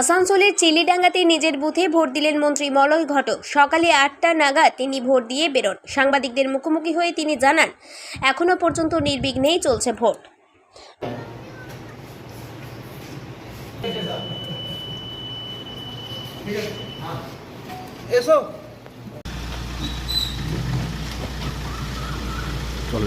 আসানসোলের চিলিডাঙ্গাতে নিজের বুথে ভোট দিলেন মন্ত্রী মলয় ঘটক। সকালে আটটা নাগাদ তিনি ভোট দিয়ে বেরোন। সাংবাদিকদের মুখোমুখি হয়ে তিনি জানান এখনও পর্যন্ত নির্বিঘ্নেই চলছে ভোট। এসো। চলো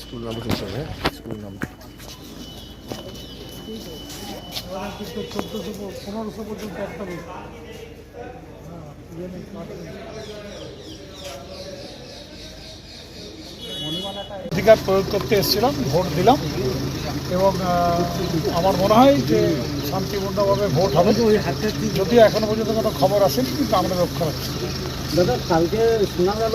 স্কুল নাম হ্যাঁ? স্কুল নাম। চোদ্দোশো পনেরোশো পর্যন্ত একটা বই অধিকার প্রয়োগ করতে এসেছিলাম ভোট দিলাম এবং আমার মনে হয় যে শান্তিপূর্ণভাবে ভোট হবে। যদিও এখনও পর্যন্ত কোনো খবর আসেনি কিন্তু আমরা রক্ষা রাখছি। দাদা কালকে শোনা গেল